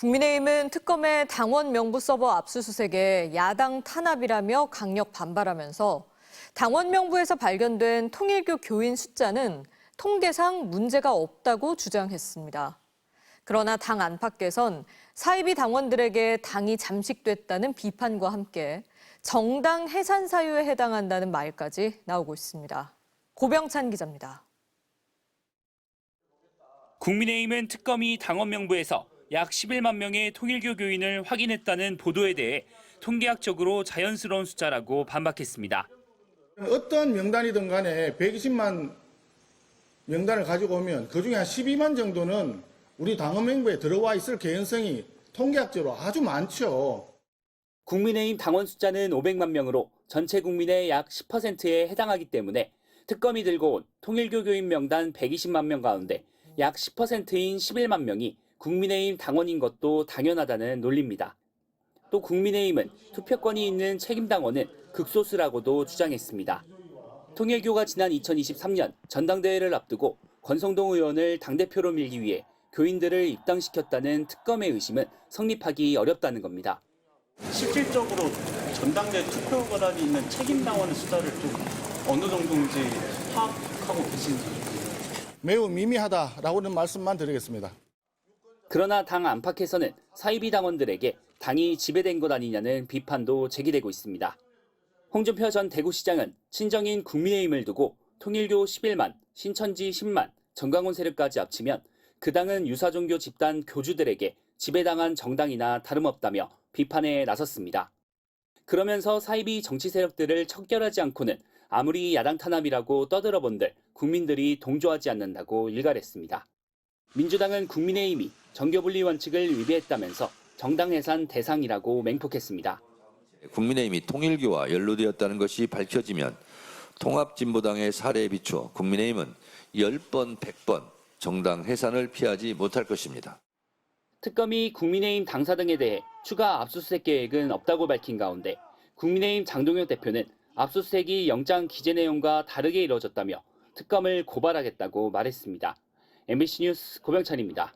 국민의힘은 특검의 당원 명부 서버 압수수색에 야당 탄압이라며 강력 반발하면서 당원 명부에서 발견된 통일교 교인 숫자는 통계상 문제가 없다고 주장했습니다. 그러나 당 안팎에선 사이비 당원들에게 당이 잠식됐다는 비판과 함께 정당 해산 사유에 해당한다는 말까지 나오고 있습니다. 고병찬 기자입니다. 국민의힘은 특검이 당원 명부에서 약 11만 명의 통일교 교인을 확인했다는 보도에 대해 통계학적으로 자연스러운 숫자라고 반박했습니다. 어떤 명단이든 간에 120만 명단을 가지고 오면 그중에 한 12만 정도는 우리 당원 명부에 들어와 있을 개연성이 통계학적으로 아주 많죠. 국민의힘 당원 숫자는 500만 명으로 전체 국민의 약 10%에 해당하기 때문에 특검이 들고 온 통일교 교인 명단 120만 명 가운데 약 10%인 11만 명이 국민의힘 당원인 것도 당연하다는 논리입니다. 또 국민의힘은 투표권이 있는 책임당원은 극소수라고도 주장했습니다. 통일교가 지난 2023년 전당대회를 앞두고 권성동 의원을 당대표로 밀기 위해 교인들을 입당시켰다는 특검의 의심은 성립하기 어렵다는 겁니다. 실질적으로 전당대 투표 권한이 있는 책임 당원의 숫자를 좀 어느 정도인지 파악하고 계신지. 매우 미미하다라고는 말씀만 드리겠습니다. 그러나 당 안팎에서는 사이비 당원들에게 당이 지배된 것 아니냐는 비판도 제기되고 있습니다. 홍준표 전 대구시장은 친정인 국민의힘을 두고 통일교 11만, 신천지 10만, 정강훈 세력까지 합치면 그 당은 유사종교 집단 교주들에게 지배당한 정당이나 다름없다며 비판에 나섰습니다. 그러면서 사이비 정치 세력들을 척결하지 않고는 아무리 야당 탄압이라고 떠들어본들 국민들이 동조하지 않는다고 일갈했습니다. 민주당은 국민의힘이 정교분리 원칙을 위배했다면서 정당 해산 대상이라고 맹폭했습니다. 국민의힘이 통일교와 연루되었다는 것이 밝혀지면 통합진보당의 사례에 비추어 국민의힘은 10번, 100번 정당 해산을 피하지 못할 것입니다. 특검이 국민의힘 당사 등에 대해 추가 압수수색 계획은 없다고 밝힌 가운데 국민의힘 장동혁 대표는 압수수색이 영장 기재 내용과 다르게 이루어졌다며 특검을 고발하겠다고 말했습니다. MBC 뉴스 고병찬입니다.